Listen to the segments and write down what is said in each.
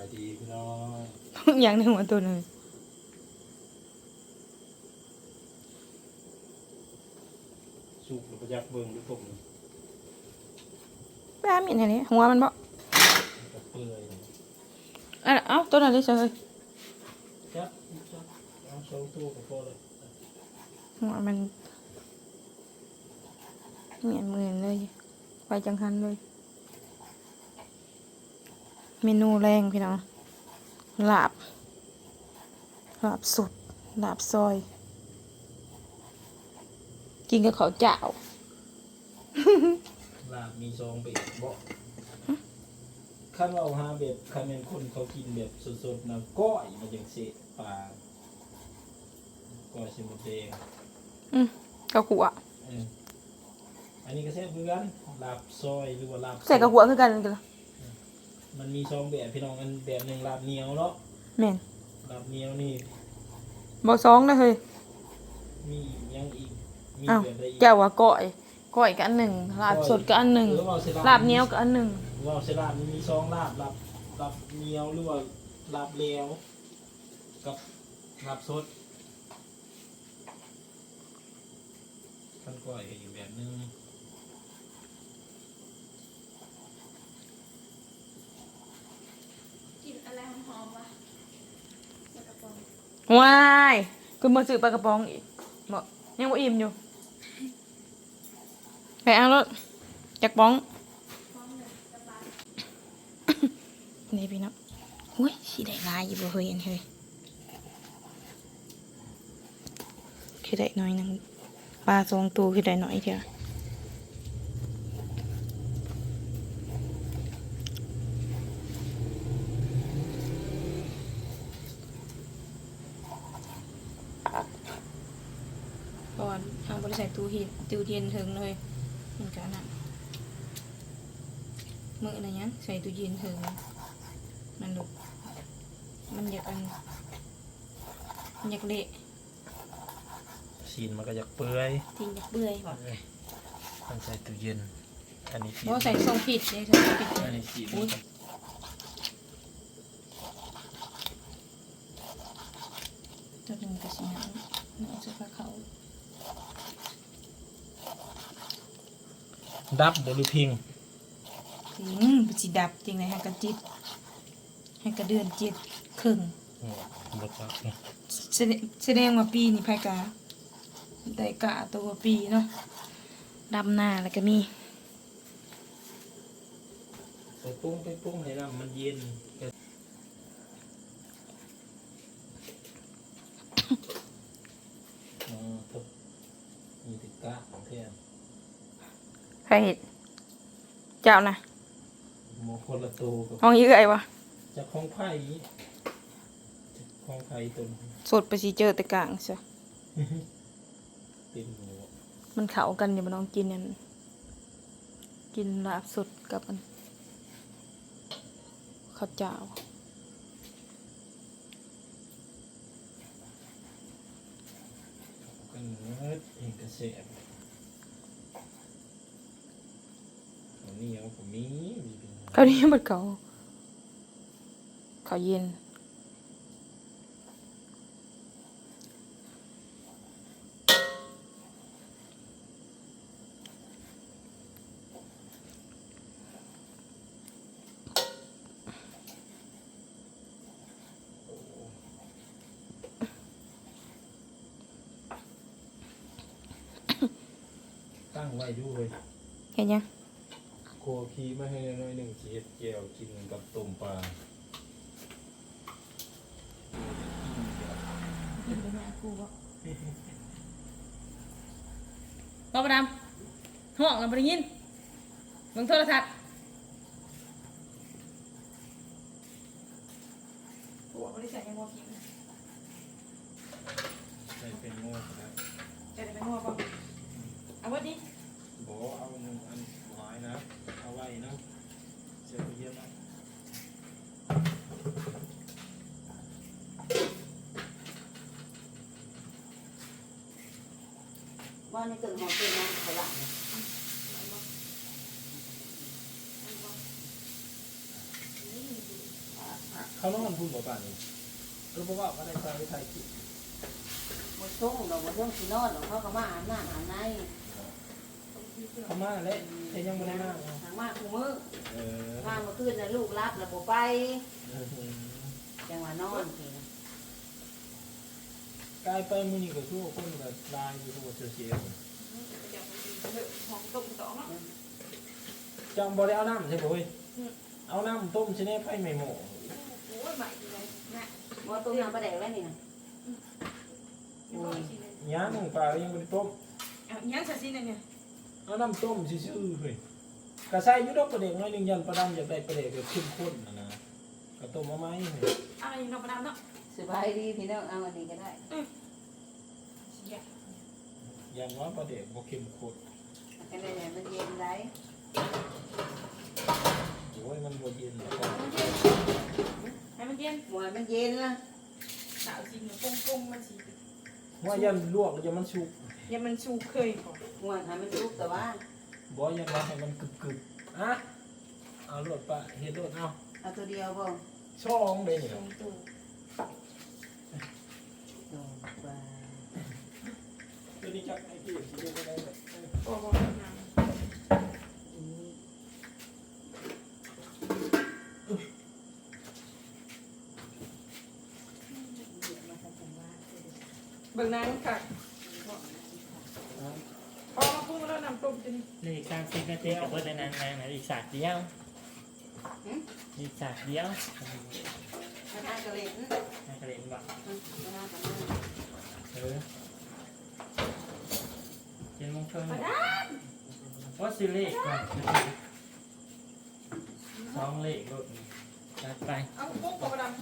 ายดีพี่น้องอย่างหนึ่งหัวตัวหนึ่งสุกหรือประยักเบิ่งหรือต้มแป้ามีอันนี้หัวมันบ่กับเปื่อยอะเอ้าตัวนั้นเลยเฉยจับจับเอาสองตัวก็พอเลยหัวมันเหมียนมือเลยไปจังหันเลย เมนูแรงพี่น้องลาบลาบสุดลาบซอย กินกับข้าวเจ้าลาบมีซองไปบ่คันว่าเอาหาแบบคันแม่นคนเขากินแบบสดๆนะก้อยมันจังสิปลาก้อยสิหมดแดงอืมกระหัวเอออันนี้ก็แซ่บคือกันลาบซอยหรือว่าลาบใส่กระหัวคือกันกันเหรอ มันมีซองแบบพี่น้องอันแบบหนึงลาบเหนียวเนาะแม่นลาบเหนียวนี่บ่ซองนะเฮ้ยมียังอีกมีอ้าวแบบใดอีกเจ้าว่าก้อยก้อยก็อันหนึ่งลาบสดก็อันหนึ่งหรือว่าสิลาบเหนียวก็อันหนึ่งว่าเสลาบมันมีซองลาบลาบลาบเหนียวหรือว่าลาบเลวกับลาบสดขั้นก้อยก็อีกแบบหนึง กิน อมวะปลากระป๋องว้ายคือมาซื้อปลากระป๋องอีกบอกยังบ่าอิ่มอยู่ไปเอารถจากป๋องนี่พี่น้องอุ้ยสีได้ลายอยู่บ่เฮ้ยอันเฮ้ยคือได้น้อยนึงปลาสองตัวคือได้น้อยเดียวก่ อนทางบริษัทตู้เย็นตู้เย็นถึงเลยมันก็นั่นมืออะไรเงี้ยใส่ตู้เย็นถึงมันลุกมันอยากอันมันอยากเละซีนมันก็อยากเปื่อยทิ้งอยากเบื่อยบอกมันใส่ตู้เย็นอันนี้ซีนเพราะใส่ทรงผิดเลยใส่ทรงผิดอันนี้ซีนอุ้ยตัวหนึ่งกระสีน้ำนี่จะพาเขา ดับบหรือพิงถึงปจิดับจริงเลยให้กระจิตให้กระเดือนจิตครึ่งอืมหมดแล้วนี่แสดงแสดงว่าปีนี่ไพกาได้กะตัวปีเนาะดำหน้าแล้วก็มี ไปปรุงไปปรุงให้น้ำมันเย็นก็อ๋อทุกมีติดกะของเทียน ใค รเห็นเจ้านะโมคนละตัวกับห้องยี่เอ้ยวะจากของไผ่จากของไผ่ตัวนี้สดไปสิเจอแต่กลางใช่เต็มหัวมันเข้ากันอย่ามาลองกินนั่นกินลาบสดกับมันข้าวเจ้ากันเนิดเองกระเสบ อันนี้เอาผมมีมีเป็นข้าวนี้มันเขาข้าวเย็น ตั้งไว้ด้วยเห็นยังโคพีมาให้น้อยๆหนึ่งเจ็ดเจียวกินกับตุ่มปลากินไปเนี่กูบอกบอกประดำห้องเราไม่ได้ยินมึงโทรศัพท์วบริษัทยังว่าพิมพ์ ใส่เป็นโม่นะ จะได้ไม่หัวป่ะเอาไว้ดิ บอกเอาอันอันหลายนะ เอาไว้นะเสียไปเยอะนะ ว่า ในเกิดหอมเป็นน้ำเขาละเเขานอนพูดบ่ป่านนี้รู้บ่ว่าอะไรไปไทยกินหมดช่วงดอกหมดช่วงสีนอนดอกเขาก็มาอาบน้ำอาบในเขามาแล้วแต่ยังไม่ได้มาทางมาคู่มือเออมาเมื่อคืนน่ะลูกรับแล้วบ่ไป จังหวะนอนทีนะกลายไปมื้อนี้ ก็คือว่าคนก็ลายอยู่ทั่วเสียห้องต้มสองเนาะๆจังบ่ได้เอาน้ำใช่บ่เว้ยเอาน้ำต้มชนิดไฟไม่หม้อโอ้ยใหม่เลยนะบ่ต้มน้ำปลาแดกแล้วนี่นะอยู่ห้องสิเลยย่างปลายังบ่ได้ต้มเอายังซะสิเนี่ยเอาน้ำต้มซื่อๆเฮ้ยกระใส่อยุดอกประเด็กน้อยหนึงยันประดำอยากได้ประเด็กแบบเข้มข้นนะนะกระต้มมาไหมเฮ้ยอะไรเราประดามเนาะ สบายดีพี่น้องเอาอันนี้ก็ได้อย่างว่าประเด็กบ่เข้มข้นอันนี้เนี่ยมันเย็นได้โอ้ยมันบ่เย็นหรอกให้มันเย็นหมวยมันเย็นละสาวสิเนี่ยปุ้งๆมันสิว่ายันลวกแล้วจะมันสุกอย่ามันชูเคยก่อนหมวยให้มันลุกแต่ว่าบ่ยันว่าให้มันกรึบๆอะเอาโลดปะเฮ็ดโลดเอาเอาตัวเดียวบ่ช่องเลยนี่ ตรงตัวตรงไปตัวนี้จักไอ้ที่สิเฮ็ได้แบบโอ้โหนี่เดี๋ยวมาทำจังหวะำเบิ่งนค่ะพอมาปรุงแล้วนำต้มจะนี่นี่อีกสามสิบนาทีกับเบิร์ดนานนานนะอีกสากเดียวอีกสากเดียว มาทากระเล่นน่ากระเด็นบ่มาทานกันเลยเออเจ็ดโมงครึ่งว่าสิเลขก่อนสองเลขรถนี่จัดไปเอาปุ้งกับประดาม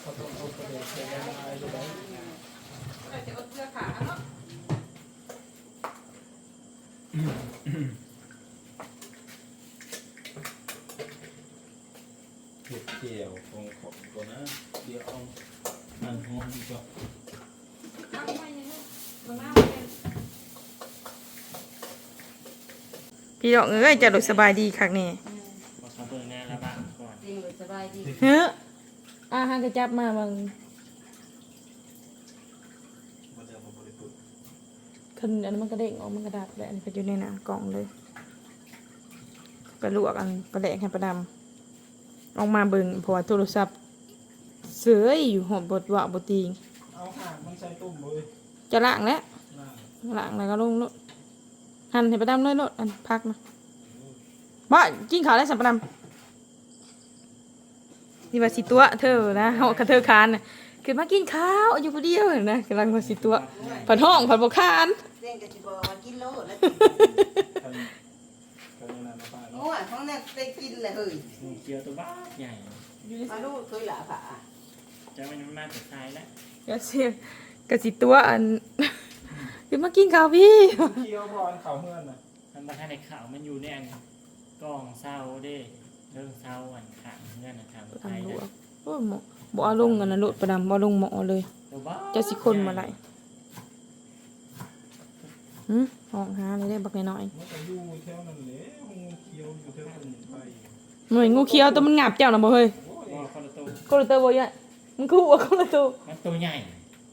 เขาต้องเอาประเด็กใส่ยงอะไรอยู่ได้เราจะเอาเสื้อขาเนาะ เผ็ดเจียวของของก่อนนะ เดี๋ยวเอาอันหอมดีกว่าทำไปยังไงเบิ่งหน้ามันเป็นพี่ดอกเอ้ยจะหลุดสบายดีคักนี่บอกเขาเบิ่งแน่ละบ้างก่อนจริงเลยสบายดีเฮ้ออาหารกระจับมาบางมันจะมาบริสุทธิ์คันอันนั้นมันกระเด้งออกมันกระดับแล้วอันนก็อยู่ในหน้ากล่องเลย ไปลวกอันปลาแดกให้ประดำ ออกมาเบิ่งเพราะว่าโทรศัพท์เสือยอยู่หอบบทว่าบตีงเอาห่างมันใส่ตุ่มเลยจะล้างแล้วน่าล้างแล้วก็ลงรถหั่นให้ประดำเลยรถอันพักนะบ่กินข้าวได้สัมประดำนี่ว่าสิตัวเธอนะเฮากระเธอคานน่ะคือมากินข้าวอยู่ผู้เดียวนะกำลังว่าสิตัวผัดห้องผัดบ่คานเส้นกะสิบอกว่ากินโลแล้ว ได้กินเลยเฮ้ยงูเขียวตัวบ้าใหญ่มาลูกเคยหลาผาจะมันมาจากท้ายแล้วก็เสียกะสิตัวอันคือมากินข้าวพี่เคี้ยวบอลเขาเมื่อนน่ะมันมาทางในข่าวมันอยู่ในอันกล่องเศร้าเด้เรื่องเศร้าอันขางเงื่อนอันขางไทยทำดูนะเอาโอ้ยหมอบ่เอาลงกันนะโลดประดำบ่เอาลงหมอเลย ตัวบ้าเจะสิคนมาไหลหืมห้องหาเลยได้บักน้อยมันก็อยู่แถวนั้นแหละงูเคี้ยวอยู่แถวนั้นไป ๆ หน่วยงูเขียวแตัวมันงับเจ้าน่ะบ่เฮ้ยโอ้ยว่าคนละตัวคนละตัวบ่ยะมันคือหัวคนละตัวมันตัวใหญ่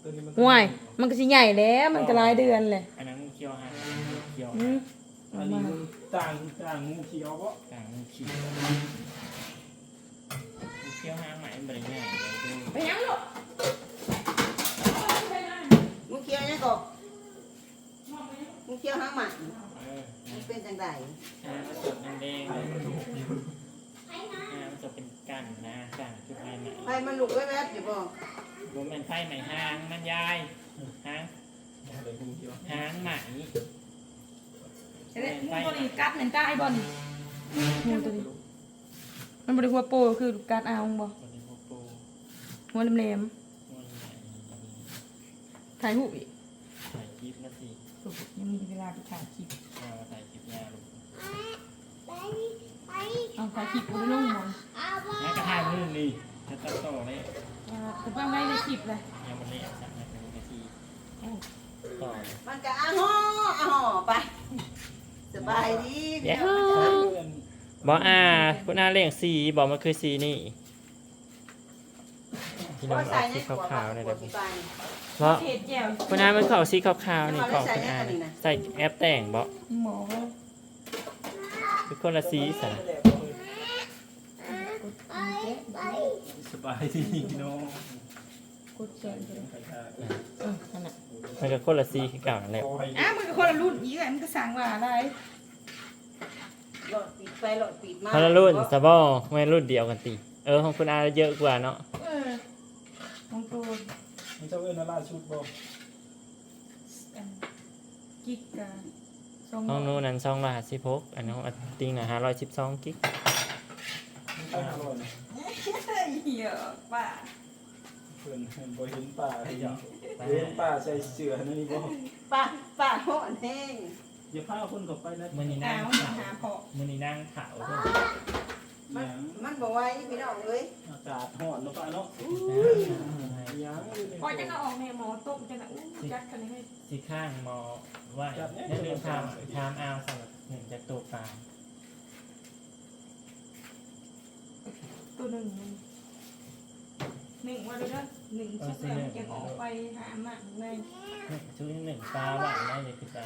ตัวนี้มันห่วย มันก็สิใหญ่แล้วมันก็หลายเดือนแหละอันนั้นงูเขียวหางงูเขียวอืหางมอันนี้มันต่างต่างงูเคี้ยวเพราะกลางงูเขียวงูเขียวหางใหม่มันบริใหญ่เลยดูไปยังลูกงูเขียวเนี่ยก็งูเขียวหางหมันเออมันเป็นจังไดหางมันสดแดงๆเลยหางมันจะเป็นกันนะกันคือไฟให ม่ไฟมันลุกไว้แวบอยู่บ่รวมเป็นไฟใหม่หางมันยายหางหางใหม่เห็นไหมงูตัวนี้กัดเหมือนใต้บอลงูตัวนี้มันบ่ได้หัวโปคือลูกการเอาบ่คนที่พวกปูหัวแหลมมันใหญ่ๆถ่ายรูปอีกถ่ายคลิปแล้วสิยังมีเวลาไปถ่ายคลิปถ่ายคลิปยาลูกเอาถ่ายคลิปบ่ได้ลงบ่แล้วก็ถ่ายมือนี่ จะตัดต่อเลยอ่าคือว่าไม่ในคลิปเลยยังมันเละสักนาทีต่อมันก็อ้าห่ออ้าห่อไป สบายดีเดี๋ยวเพื่อนบอกอ่าคุณอาเลี้ยงสีบอกมันคือสีนี่เพี่น้องใส่เอาในสีขวดขาวๆเลยขเด้วอดที่ปลายเพราะเห็ดแจ่วคุณอามันเข้าสีขาวๆนี่เอาของไว้คุณอาใส่ในอันนี้นะใส่แอปแต่งบ่หมอคือคนละสีสัน สบายดีพี่น้องกดแจ่วเลยเออนั่นน่ะมันก็คนละสีคือเก่านั่นแหละอ้าวมันก็คนละรุ่นอีกอะมันก็สั่งว่าอะไรหลอดปิดไปหลอดปิดมาคนละรุ่นสบอไม่รุ่นเดียวกันติเออของคุณอาเยอะกว่าเนาะเออของตัวมันจะเว้นล่าชุดบ่อันกิกกะสองห้องนู้นนั้นซองละสิบหกอันนี้ของอันติงนะห้าร้อยสิบสองกิก มันไปอร่อยนะ เหี้ยป้าเพิ่นเห็นบ่เห็นป่าให้ยาเห็นป่าใส่เสื้อนั่นนี่บ่ป้าป้าห่อนแห้งอย่าพาคนกลับไปนะมือนี้อ้านั่งวขาวหาพอมือนี้นั่งขาวด้วยมันยังมันบอกว่าพี่น้องเอ้ยอากาศร้อนเนาะป้าเนาะยังพอจะเอาออกแม่หมอต้มจะน่ะอู้จัดกันให้สีข้างมอว่าได้เดินทางทามเอาสำหรับหนึ่งจากตัวปลาตัวหนึ่งมัน หนึ่งวันเลยนหนึ่งชุดแล้วจะออกไปหาหมากแม่ชุดที่หนึ่งตาหวานได้เลยคือตา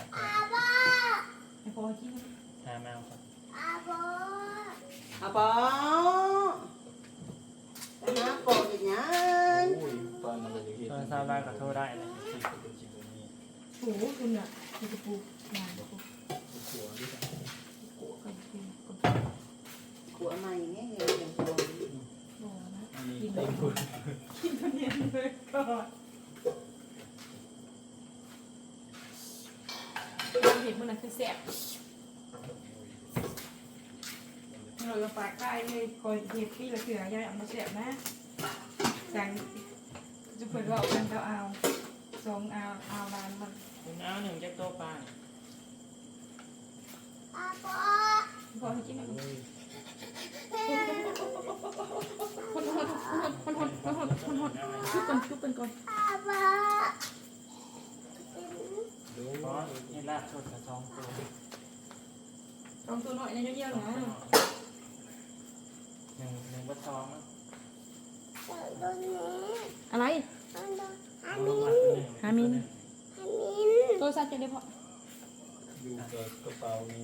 ไอ้พอที่ตาแมวครับอาบออาบอนะโกรอย่างนั้นตอนซาบ้าขอโทษได้เลยปูคุณอะคุณจะปูงานปูขัวด้วยกขัวกันขัวมาอย่างนี้ย เต็มพุ่นกินคนเดียวเลยก่อนเราเห็นมันน่ะคือแซ่บเราจะฝากใต้เลยคอยเห็ดพี่ละเสือยายเอามาแซ่บนะสั่งจะเปิดว่าเอากันก็เอาสองเอาเอาลานมันคุณเอาหนึ่งจากตัวปลาพอให้กินหน่อย คนคนคนคนคนคนคนคนชุบกันชุบกันก่อนเพราะนี่ลาบชดกับสองตัวลองตัวหน่อยนะเยอะๆนะหนึ่งหนึ่งบัตซองนะอะไรลงมาตัวหนึ่งหามินตัวสัตว์จะได้พออยู่กับกระเป๋านี่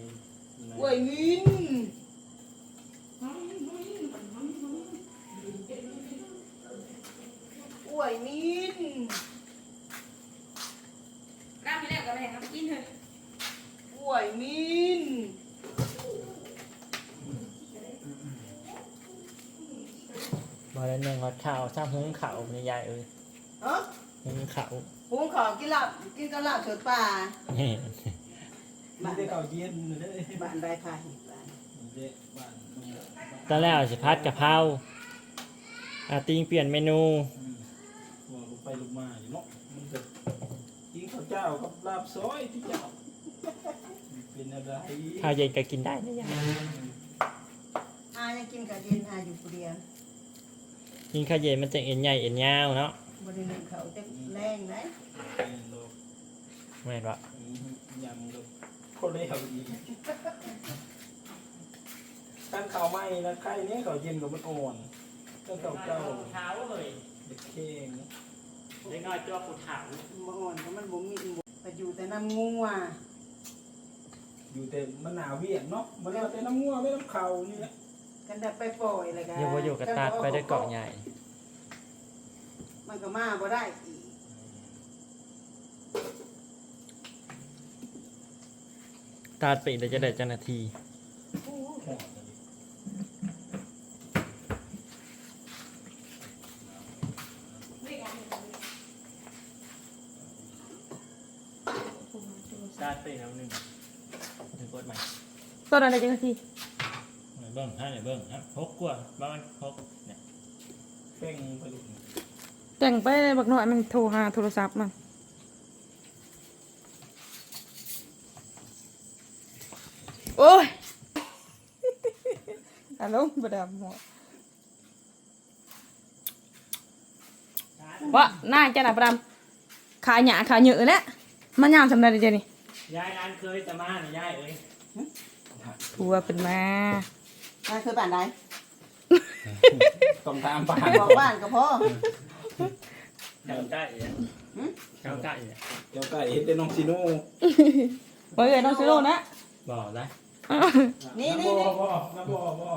นะกล้วยมิน วยมินน้ำมีแล้วก็แรงน้ำกินเถอะกล้วยมินมาแล้วหนึ่งวัดข่าวทราบหุ้งข่าวในยายเอ้ยเอ้อหุ้งข่าวหุงข้าวกินลาบกินกะลาบสดป่านี่มีแต่ข้าวเย็นเด้อบ้านได้ค่ะบ้านมีแต่บ้านนุ่มตอนแรกเอาสิพัดกะเพราอาติงเปลี่ยนเมนู อืมว่าลูกไปลูก มาอยู่เนาะมันจะกินข้าวเจ้ากับลาบซอยที่เจ้าเป็นอะไรข้าวเย็นก็กินได้นะยายอายังกินกับเย็นอาอยู่คนเดียวกินข้าวเย็นมันจะเอ็นใหญ่เอ็นยาวเนาะบริเวณเขาจะแรงไหมเป็นโลกไม่นวะอืมยำกับคนเลยเอาอีกการข้าวไหม้นะไข่เนี้ข้าวเย็นกับมันอ่อนก็ข้าวเจ้าเท้าเลยเด็กเข่ง เล็กน้อยตัวปูเท้าบ่อ่อนเพราะมันบ่มีบ่ไปอยู่แต่น้ำงูอะอยู่แต่มันหนาวเวียนเนาะมันเอาแต่น้ำงัวไม่น้ำเขานี่แหละกันดับไปปล่อยเลยกันเดี๋ยวว่าอยู่กับตาดไปได้เกาะใหญ่ มันก็มาบ่ได้อีกตาดไปเดี๋ยวจะได้เจ้าหน้าที่หอ ดเลยตาดไปแล้วหนึ่งถึงกดใหม่ตัวอะไรจังทีเบิ้งฮะเนี่ยเบิ้งฮะพกกว่าบ้านพกเนี่ยเป้งไปลูกแต่งไปเลยบักหน่อยมันโทรหาโทรศัพท์มันโอ้ยฮัลโหลบดามหัววะน่าจะหนาบดามขาหยาขาเหยอะแล้วมันยามสำเร็จเดี๋ยวนี้ ยายร้านเคยจะมาเนี่ยยายเอ้ยทัวเป็นมามาคือบ้านใดต้องตามป่าบอกบ้านก็พอแถวใกล้เนี่ยแถวใกล้เนี่ยเจ้าไก่เห็นแต่น้องซิโน่ไว้เลยน้องซิโร่นะบอกได้นี่นี่บ่นี่บ่นะบ่บ่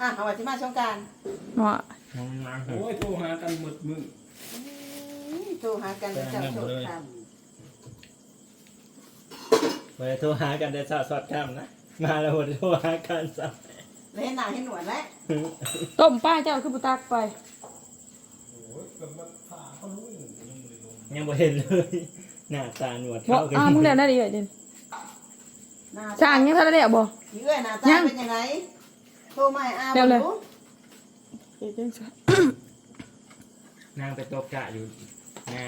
อะเอาไว้ที่มาสงกรารเหมาะน้องน้ำโอ้ยโทรหากันหมดมือโทรหากันเจ้าโทรทเวลาโทรหากันได้สอดสอดคำนะ มาแล้วโทรหากันสับำแล้วเห็นหน้าเห็นหนวดแล้วต้มป้าเจ้าคือบุตักไปโอ้ยก็มันผ่าเขารู้อยู่ยังบ่ได้ลงยังบ่เห็นเลย หน้าตาหนวดบ่เข้ากันอ้ามึงเรียนได้ดีเลยเด่นหน้าช่างยังทันได้บ่ เยื่อหน้าตาเป็นยังไงโทรมาให้อาเร็วเลยบ่รู้เฮ็ดจังซั่นนางไปตบกะอยู่หน้า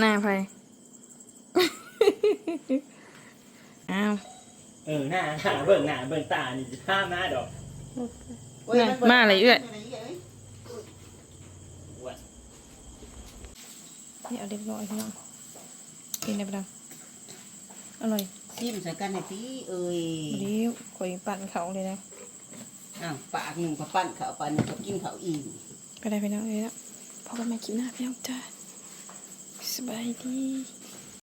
หน้าไผ อ้าวเออหน้าหน้าเบิ่งหน้าเบิ่งตานี่จะท่ามาดอกโอ้ยนบ่มาอะไรเอื้อยมาเลยเอ้ยนี่เอาเรียบร้อยพี่น้องกินได้ปะดังอร่อยซิมใส่กันในตีเอ้ยเดี๋ยวข่อยปั่นเขาเลยนะอ้าวปากหนึ่งก็ปั้นข้าวปั้นหนึ่งก็กินข้าวอิ่มไปได้พี่น้องเลยนะพอกันใหม่คลิปหน้าพี่น้องจ้าสบายดี